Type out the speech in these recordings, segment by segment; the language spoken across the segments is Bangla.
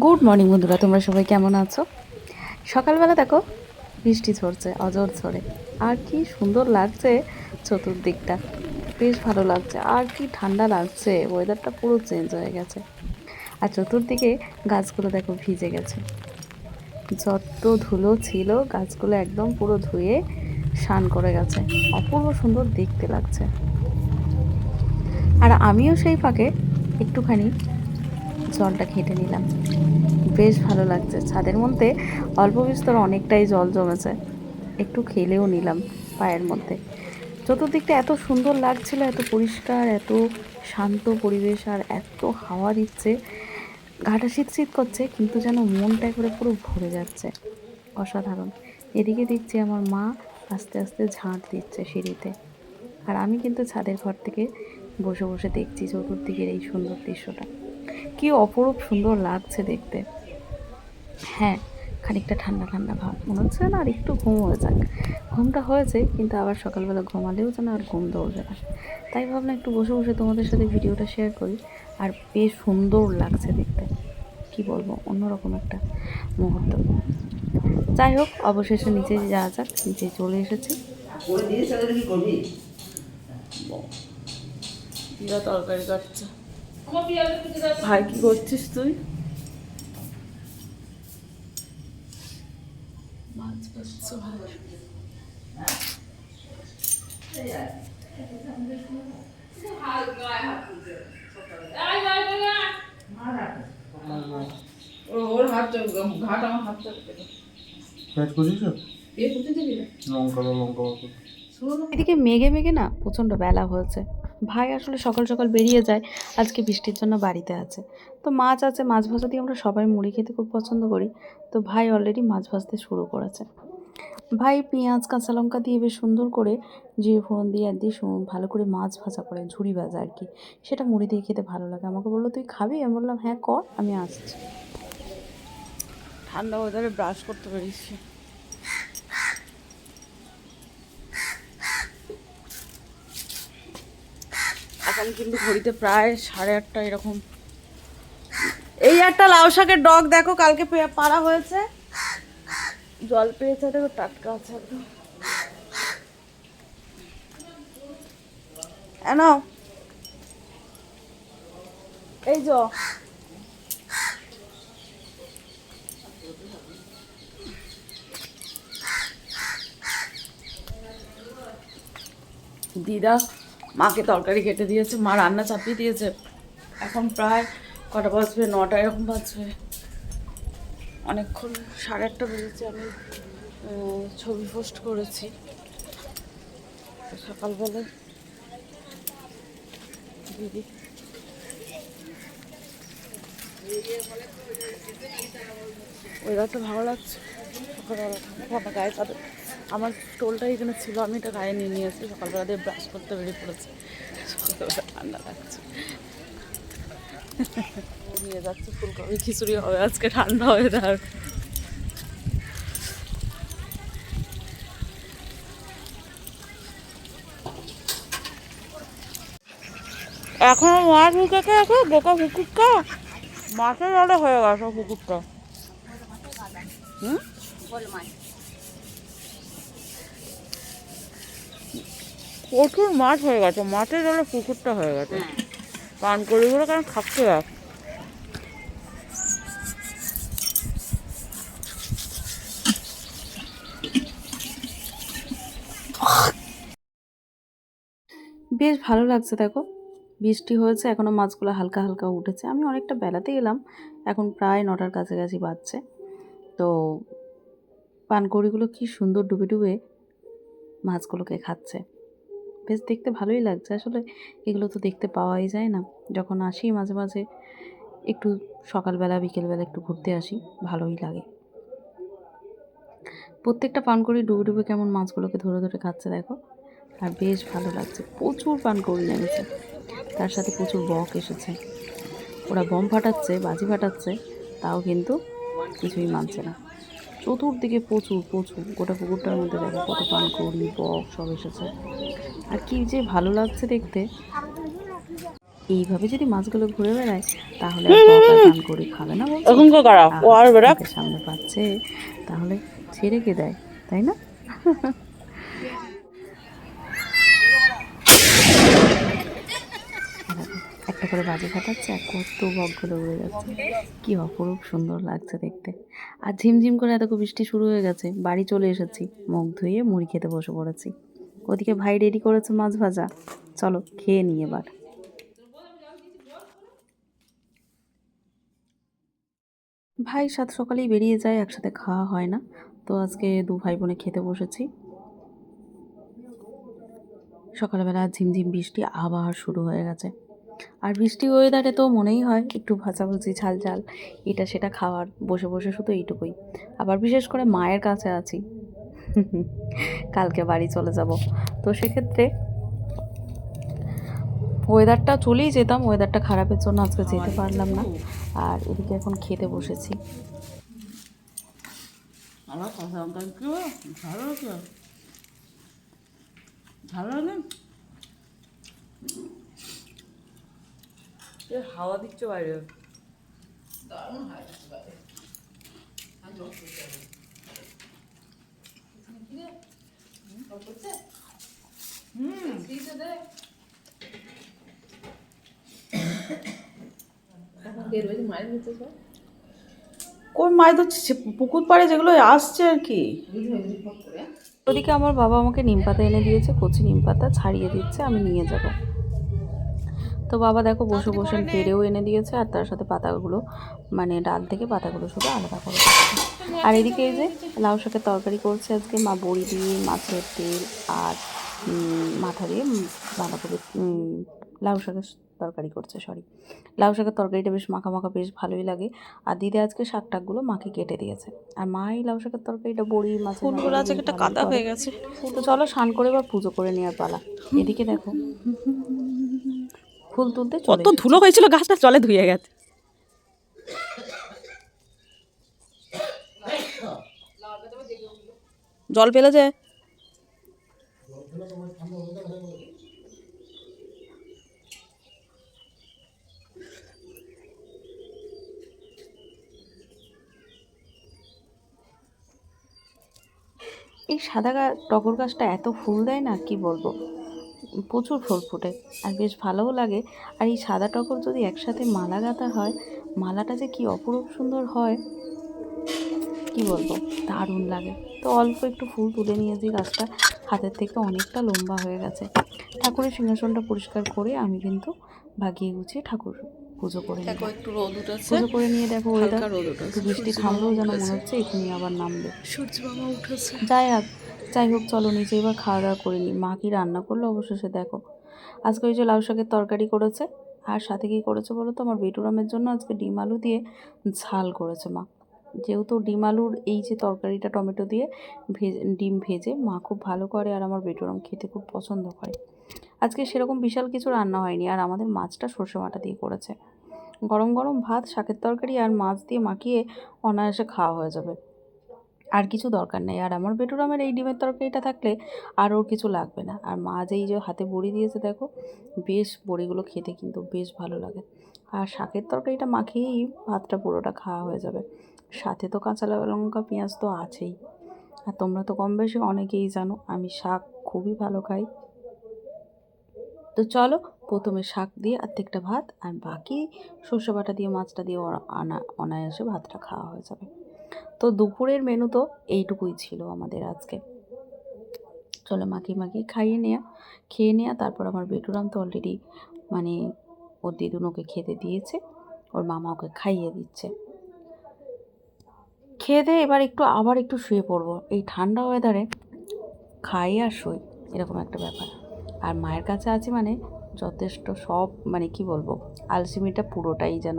গুড মর্নিং বন্ধুরা, তোমরা সবাই কেমন আছো? সকালবেলা দেখো, বৃষ্টি ঝরছে অজর ঝরে। আর কি সুন্দর লাগছে চতুর্দিকটা। বেশ ভালো লাগছে। আর কি ঠান্ডা লাগছে ওয়েদারটা পুরো চেঞ্জ হয়ে গেছে। আর চতুর্দিকে গাছগুলো দেখো ভিজে গেছে। যত ধুলো ছিল, গাছগুলো একদম পুরো ধুয়ে শান করে গেছে। অপূর্ব সুন্দর দেখতে লাগছে। আর আমিও সেই ফাঁকে একটুখানি জলটা ঘেঁটে নিলাম। বেশ ভালো লাগছে। ছাদের মধ্যে অল্প বিস্তর অনেকটাই জল জমেছে। একটু খেলেও নিলাম পায়ের মধ্যে। চতুর্দিকটা এত সুন্দর লাগছিল, এত পরিষ্কার, এত শান্ত পরিবেশ আর এত হাওয়া দিচ্ছে। ঘাটা শীত শীত করছে, কিন্তু যেন মনটা করে পুরো ভরে যাচ্ছে। অসাধারণ। এদিকে দেখছি আমার মা আস্তে আস্তে ঝাঁট দিচ্ছে সিঁড়িতে। আর আমি কিন্তু ছাদের ঘর থেকে বসে বসে দেখছি চতুর্দিকের এই সুন্দর দৃশ্যটা। কি অপরূপ সুন্দর লাগছে দেখতে। হ্যাঁ খানিকটা ঠান্ডা ঠান্ডা ভাব মনে হচ্ছে না আর একটু ঘুম হয়ে যাক। ঘুমটা হয়েছে কিন্তু আবার সকালবেলা ঘুমালেও যেন আর ঘুম ধরবে না। তাই ভাবলাম একটু বসে বসে তোমাদের সাথে ভিডিওটা শেয়ার করি আর বেশ সুন্দর লাগছে দেখতে। কি বলব অন্যরকম একটা মুহূর্ত। যাই হোক অবশেষে নিচে যাওয়া যাক নিচে চলে এসেছি। তরকারি কাটছে। ভাই কি করছিস তুই? মাছ কাটছে ওর হাত ঘাট আমার হাত পেট করিস লঙ্কা লঙ্কা এদিকে মেঘে মেঘে না প্রচণ্ড বেলা হয়েছে। ভাই আসলে সকাল সকাল বেরিয়ে যায়, আজকে বৃষ্টির জন্য বাড়িতে আছে। তো মাছ আছে, মাছ ভাজা দিয়ে আমরা সবাই মুড়ি খেতে খুব পছন্দ করি। তো ভাই অলরেডি মাছ ভাজতে শুরু করেছে। ভাই পেঁয়াজ, কাঁচা লঙ্কা দিয়ে বেশ সুন্দর করে জিরে ফোড়ন দিয়ে আর দিয়ে ভালো করে মাছ ভাজা করে ঝুড়ি ভাজা আর কি। সেটা মুড়ি দিয়ে খেতে ভালো লাগে। আমাকে বলল, তুই খাবি? আমি বললাম হ্যাঁ কর, আমি আসছি। ঠান্ডা ওয়েদারে ব্রাশ করতে পেরেছি। এখন কিন্তু ঘড়িতে প্রায় সাড়ে আটটা এরকম। এই একটা লাউ শাকের ডগ দেখো, কালকে পাড়া হয়েছে। জল পেয়েছে দেখো, টাটকা আছে একদম। এই যো। দিদা মাকে তরকারি কেটে দিয়েছে, মা রান্না চাপিয়ে দিয়েছে। এখন প্রায় কটা বাজবে, নটা এরকম বাজবে। অনেকক্ষণ, সাড়ে আটটা বেজেছে, আমি ছবি পোস্ট করেছি। তো সকালবেলা দিদি। ওয়েদারটা ভালো লাগছে। সকালবেলা গায়ে চাদর। আমার টোলটা এখানে ছিল, আমি এটা গায়ে নিয়ে নিয়ে নিয়েছি। সকালবেলা দিয়ে ব্রাশ করতে বেরিয়ে পড়েছি। সকালবেলা ঠান্ডা লাগছে। নিয়ে যাচ্ছে ফুলকপি, খিচুড়ি হবে, আজকে ঠান্ডা হয়ে ওয়েদার এখন মাছ ঢুকেছে এখন বোকা পুকুরটা মাছের জলে হয়ে গেছে পুকুরটা হুম? প্রচুর মাছ হয়ে গেছে। মাছের জলে পুকুরটা হয়ে গেছে। পান করিগুলো কেন খাচ্ছে যাক বেশ ভালো লাগছে দেখো। বৃষ্টি হয়েছে এখনও মাছগুলো হালকা হালকা উঠেছে। আমি অনেকটা বেলাতে এলাম এখন প্রায় নটার কাছাকাছি বাজছে। তো পানকড়িগুলো কি সুন্দর ডুবে ডুবে মাছগুলোকে খাচ্ছে। বেশ দেখতে ভালোই লাগছে। আসলে এগুলো তো দেখতে পাওয়াই যায় না। যখন আসি মাঝে মাঝে একটু সকালবেলা, বিকেলবেলা একটু ঘুরতে আসি, ভালোই লাগে। প্রত্যেকটা পানকৌড়ি ডুবে ডুবে কেমন মাছগুলোকে ধরে ধরে খাচ্ছে দেখো। আর বেশ ভালো লাগছে। প্রচুর পানকৌড়ি নেমেছে তার সাথে প্রচুর বক এসেছে। ওরা বম ফাটাচ্ছে, বাজি ফাটাচ্ছে, তাও কিন্তু কিছুই মানছে না। চতুর্দিকে প্রচুর প্রচুর। গোটা পুকুরটার মধ্যে দেখো কত পান পানকৌড়ি বক সব এসেছে। আর কি যে ভালো লাগছে দেখতে। এইভাবে যদি মাছগুলো ঘুরে বেড়ায় তাহলে পান করে খাবে না সামনে পাচ্ছে তাহলে ছেড়ে কে দেয়? তাই না আর দেখো, একটা করে বাজি ফাটাচ্ছে আর কত বকগুলো উড়ে যাচ্ছে। কি অপরূপ সুন্দর লাগছে দেখতে। আর ঝিমঝিম করে এত বৃষ্টি শুরু হয়ে গেছে, বাড়ি চলে এসেছি, মুখ ধুয়ে মুড়ি খেতে বসে পড়েছি। ওদিকে ভাই রেডি করেছে মাছ ভাজা। চলো খেয়ে নিই এবার। ভাই সাত সকালেই বেরিয়ে যায়, একসাথে খাওয়া হয় না। তো আজকে দু ভাই বোনে খেতে বসেছি। সকালবেলা ঝিমঝিম বৃষ্টি আবার শুরু হয়ে গেছে। আর বৃষ্টি ওয়েদারে তো মনেই হয় একটু ভাজাভুজি ঝাল ঝাল। এটা সেটা খাওয়ার বসে বসে শুধু এইটুকুই। আবার বিশেষ করে মায়ের কাছে আছি। কালকে বাড়ি চলে যাব। তো সেক্ষেত্রে ওয়েদারটা চলেই যেতাম ওয়েদারটা খারাপের জন্য আজকে যেতে পারলাম না। আর এদিকে এখন খেতে বসেছি। আমার লাগে ভালো লাগে এ হাওয়া দিচ্ছে বাইরে। কই মাছ ধরছে পুকুর পাড়ে যেগুলো আসছে আর কি। ওদিকে আমার বাবা আমাকে নিম পাতা এনে দিয়েছে কচি নিম পাতা ছাড়িয়ে দিচ্ছে আমি নিয়ে যাব। তো বাবা দেখো বসে বসে পেরেও এনে দিয়েছে আর তার সাথে পাতাগুলো মানে ডাল থেকে পাতাগুলো শুধু আলাদা করে আর এদিকে এই যে লাউ শাকের তরকারি করছে আজকে মা বড়ি দিয়ে মাছের তেল আর মাথা দিয়ে বাঁধাকপি লাউ শাকের তরকারি করছে সরি লাউ শাকের তরকারিটা বেশ মাখা মাখা বেশ ভালোই লাগে। আর দিদি আজকে শাক টাকগুলো মাকে কেটে দিয়েছে। আর মা এই লাউ শাকের তরকারিটা বড়ি মাছের ফুলগুলো দিয়ে একটা কাদা হয়ে গেছে। তো চলো স্নান করে বা পুজো করে নেওয়ার পালা। এদিকে দেখো। ফুল তুলতে কত ধুলো হয়েছিল গাছটা জলে ধুয়ে গেছে। জল পেলে যে। এই সাদা টগর গাছটা এত ফুল দেয় না কি বলব? প্রচুর ফুল ফোটে আর বেশ ভালোও লাগে। আর এই সাদা টগর যদি একসাথে মালা গাঁথা হয় মালাটা যে কি অপরূপ সুন্দর হয় কি বলব? দারুণ লাগে। তো অল্প একটু ফুল তুলে নিয়েছি গাছটা হাতের থেকে অনেকটা লম্বা হয়ে গেছে। ঠাকুরের সিংহাসনটা পরিষ্কার করে আমি কিন্তু বাগিয়ে গুছিয়ে ঠাকুর পুজো করে দেখো একটু রোদ উঠেছে। পুজো করে নিয়ে দেখো ওয়েদার একটু বৃষ্টি থামলেও যেন মনে হচ্ছে এখানে আবার নামবে। সূর্য মামা উঠেছে। যাই হোক যাই হোক, চলো নিচে এবার খাওয়া দাওয়া করে নিই। মা কি রান্না করল? অবশেষে দেখো। আজকে ওই যে লাউ শাকের তরকারি করেছে। আর সাথে কি করেছে বলো তো? আমার বেটুরামের জন্য আজকে ডিম আলু দিয়ে ঝাল করেছে মা। যেহেতু ডিম আলুর এই যে তরকারিটা টমেটো দিয়ে ভেজে, ডিম ভেজে মা খুব ভালো করে আর আমার বেটুরাম খেতে খুব পছন্দ করে। আজকে সেরকম বিশাল কিছু রান্না হয়নি। আর আমাদের মাছটা সর্ষে মাটা দিয়ে করেছে। গরম গরম ভাত, শাকের তরকারি আর মাছ দিয়ে মাখিয়ে অনায়াসে খাওয়া হয়ে যাবে। আর কিছু দরকার নেই। আর আমার বেটুরামের এই ডিমের তরকারিটা থাকলে আর ওর কিছু লাগবে না। আর মা যে এই যে হাতে বড়ি দিয়েছে দেখো, বেশ বড়িগুলো খেতে কিন্তু বেশ ভালো লাগে। আর শাকের তরকারিটা মাখিয়েই ভাতটা পুরোটা খাওয়া হয়ে যাবে। সাথে তো কাঁচা লঙ্কা, পেঁয়াজ তো আছেই। আর তোমরা তো কম বেশি অনেকেই জানো, আমি শাক খুবই ভালো খাই। তো চলো প্রথমে শাক দিয়ে অর্ধেকটা ভাত আর বাকি সর্ষে বাটা দিয়ে, মাছটা দিয়ে আনা অনায়াসে ভাতটা খাওয়া হয়ে যাবে। তো দুপুরের মেনু তো এইটুকুই ছিল আমাদের আজকে। চলো মাখিয়ে মাখিয়ে খাইয়ে নেওয়া খেয়ে নেওয়া তারপর আমার বেটুরাম তো অলরেডি মানে ওর দিদুন ওকে খেতে দিয়েছে, ওর মামা ওকে খাইয়ে দিচ্ছে। খেয়ে দিয়ে এবার একটু আবার একটু শুয়ে পড়ব। এই ঠান্ডা ওয়েদারে খাই আর শুই, এরকম একটা ব্যাপার। আর মায়ের কাছে আছি মানে যথেষ্ট সব মানে কি বলব, আলসিমিটা পুরোটাই যেন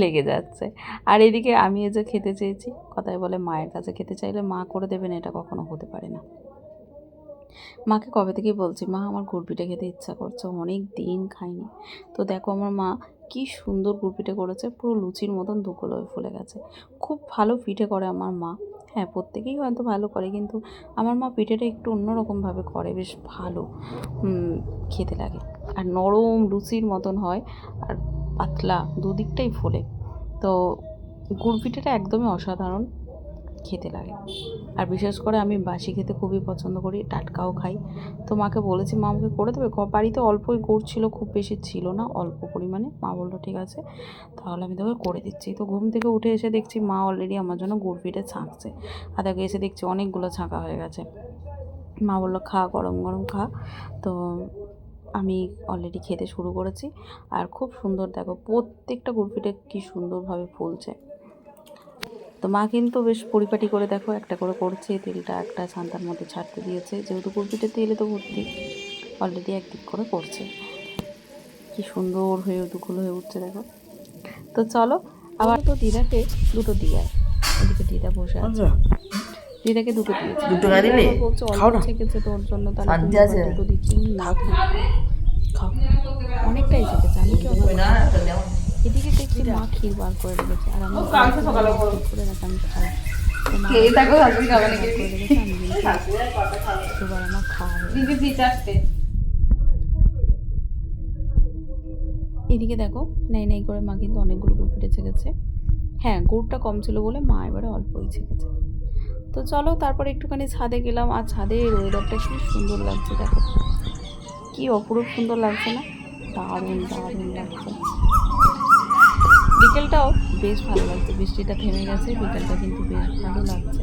লেগে যাচ্ছে। আর এদিকে আমি এই যে খেতে চেয়েছি, কথায় বলে মায়ের কাছে খেতে চাইলে মা করে দেবেন, এটা কখনো হতে পারে না। মাকে কবে থেকেই বলছি, মা, আমার গুড় পিঠে খেতে ইচ্ছা করছে, অনেক দিন খাইনি। তো দেখো আমার মা কি সুন্দর গুড়পিঠে করেছে, পুরো লুচির মতন দুকলো হয়ে ফুলে গেছে। খুব ভালো পিঠে করে আমার মা। হ্যাঁ প্রত্যেকেই হয়তো ভালো করে, কিন্তু আমার মা পিঠেটা একটু অন্যরকমভাবে করে, বেশ ভালো খেতে লাগে। আর নরম লুচির মতন হয়, আর পাতলা দুদিকটাই ফোলে। তো গুড় পিঠেটা একদমই অসাধারণ খেতে লাগে। আর বিশেষ করে আমি বাসি খেতে খুবই পছন্দ করি, টাটকাও খাই। তো মাকে বলেছি, মা, আমাকে করে দেবে? বাড়িতে অল্পই গুড় ছিল, খুব বেশি ছিল না, অল্প পরিমাণে। মা বলল, ঠিক আছে, তাহলে আমি তোকে করে দিচ্ছি। তো ঘুম থেকে উঠে এসে দেখছি মা অলরেডি আমার জন্য গুড় পিঠে ছাঁকছে। আর তাকে এসে দেখছি অনেকগুলো ছাঁকা হয়ে গেছে। মা বলল, খা, গরম গরম খা। তো আমি অলরেডি খেতে শুরু করেছি। আর খুব সুন্দর দেখো প্রত্যেকটা পিঠে কী সুন্দরভাবে ফুলছে। তো মা কিন্তু বেশ পরিপাটি করে দেখো একটা করে করছে তেলটা একটা ছান্তার মধ্যে ছাড়তে দিয়েছে। যেহেতু কুলপিটে তেলে তো ভর্তি অলরেডি একদিক করে করছে। কি সুন্দর হয়ে দুকুল হয়ে উঠছে দেখো। তো চলো আবার তো দিদাকে দুটো দিয়ে এদিকে দিদা বসে আছে। দিদাকে দুটো দিয়েছে দুটো না। দিলে? খাও অল্প না। ছেকেছে তোর জন্য তাহলে দুটো দিচ্ছি। না। অনেকটাই এদিকে দেখছি মা ক্ষীর বার করে রেখেছে আর আমি কালকে সকালে করে রাখি আমি খাই আমার খাওয়া এদিকে দেখো নেই নেই করে মা কিন্তু অনেকগুলো গুড় পিঠে ছেঁকেছে। হ্যাঁ গুড়টা কম ছিল বলে মা এবারে অল্পই ছেঁকেছে। তো চলো তারপরে একটুখানি ছাদে গেলাম আর ছাদের ওয়েদারটা খুব সুন্দর লাগছে দেখো। কি অপরূপ সুন্দর লাগছে না? দারুণ দারুণ লাগছে। বিকেলটাও বেশ ভালো লাগছে বৃষ্টিটা থেমে গেছে বিকেলটা কিন্তু বেশ ভালো লাগছে।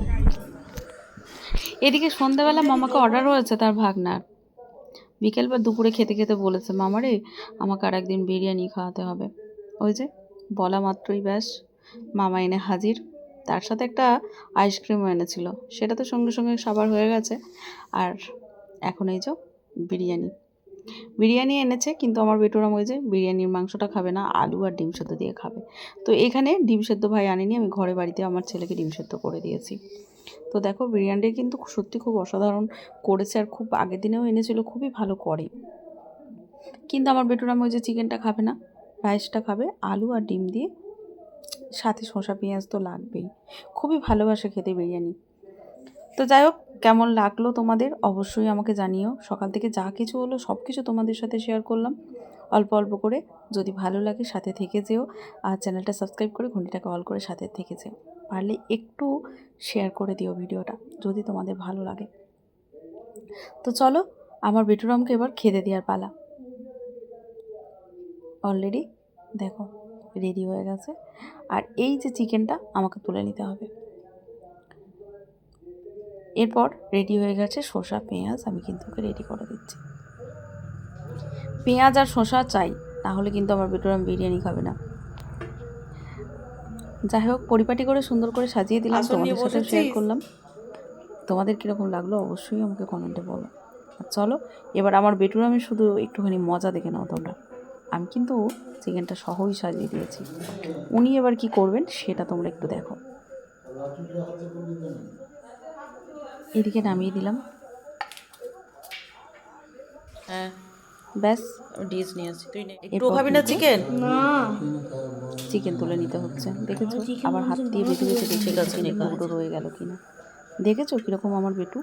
এদিকে সন্ধ্যাবেলা মামাকে অর্ডার হয়েছে তার ভাগনার। বিকেল বা দুপুরে খেতে খেতে বলেছে মামারে আমাকে আর একদিন বিরিয়ানি খাওয়াতে হবে। ওই যে বলা মাত্রই ব্যাস মামা এনে হাজির। তার সাথে একটা আইসক্রিমও এনেছিল। সেটা তো সঙ্গে সঙ্গে সবার হয়ে গেছে। আর এখন এই যে বিরিয়ানি। বিরিয়ানি এনেছে, কিন্তু আমার বেটোরাম ওই যে বিরিয়ানির মাংসটা খাবে না, আলু আর ডিম সেদ্ধ দিয়ে খাবে। তো এখানে ডিম সেদ্ধ ভাই আনেনি, আমি ঘরে বাড়িতে আমার ছেলেকে ডিম সেদ্ধ করে দিয়েছি। তো দেখো, বিরিয়ানিটা কিন্তু সত্যি খুব অসাধারণ করেছে আর খুব আগের দিনেও এনেছিল, খুবই ভালো করে। কিন্তু আমার বেটুরাম ওই যে চিকেনটা খাবে না, রাইসটা খাবে, আলু আর ডিম দিয়ে সাথে শসা, পেঁয়াজ তো লাগবেই। খুবই ভালোবাসে খেতে বিরিয়ানি। তো যাই হোক কেমন লাগল তোমাদের? অবশ্যই আমাকে জানিও। সকাল থেকে যা কিছু হলো সব কিছু তোমাদের সাথে শেয়ার করলাম। অল্প অল্প করে। যদি ভালো লাগে সাথে থেকে যেও। আর চ্যানেলটা সাবস্ক্রাইব করে ঘন্টিটাকে অল করে সাথে থেকে যেও। পারলে একটু শেয়ার করে দিও ভিডিওটা, যদি তোমাদের ভালো লাগে। তো চলো, আমার বেটুরামকে এবার খেতে দেওয়ার পালা। অলরেডি দেখো রেডি হয়ে গেছে। আর এই যে চিকেনটা আমাকে তুলে নিতে হবে। এরপর রেডি হয়ে গেছে শসা পেঁয়াজ। আমি কিন্তু ওকে রেডি করে দিচ্ছি। পেঁয়াজ আর শসা চাই না হলে কিন্তু আমার বেটুরাম বিরিয়ানি খাবে না। যাই হোক পরিপাটি করে সুন্দর করে সাজিয়ে দিলাম তোমাদের সাথে শেয়ার করলাম। তোমাদের কীরকম লাগল অবশ্যই আমাকে কমেন্টে বলো। আর চলো এবার আমার বেটুরামে শুধু একটুখানি মজা দেখে নাও তোমরা। আমি কিন্তু চিকেনটা সহই সাজিয়ে দিয়েছি। উনি এবার কি করবেন সেটা তোমরা একটু দেখো। এদিকে নামিয়ে দিলাম। হ্যাঁ। ব্যাস। ডিশ নিয়ে আসছি। তুই নে। একটু খাবি না চিকেন চিকেন চিকেন তুলে নিতে হচ্ছে। দেখেছ? আবার হাত দিয়ে বেটু বেটু ঠিক আছে, রয়ে গেল কিনা। দেখেছ কীরকম আমার বেটু?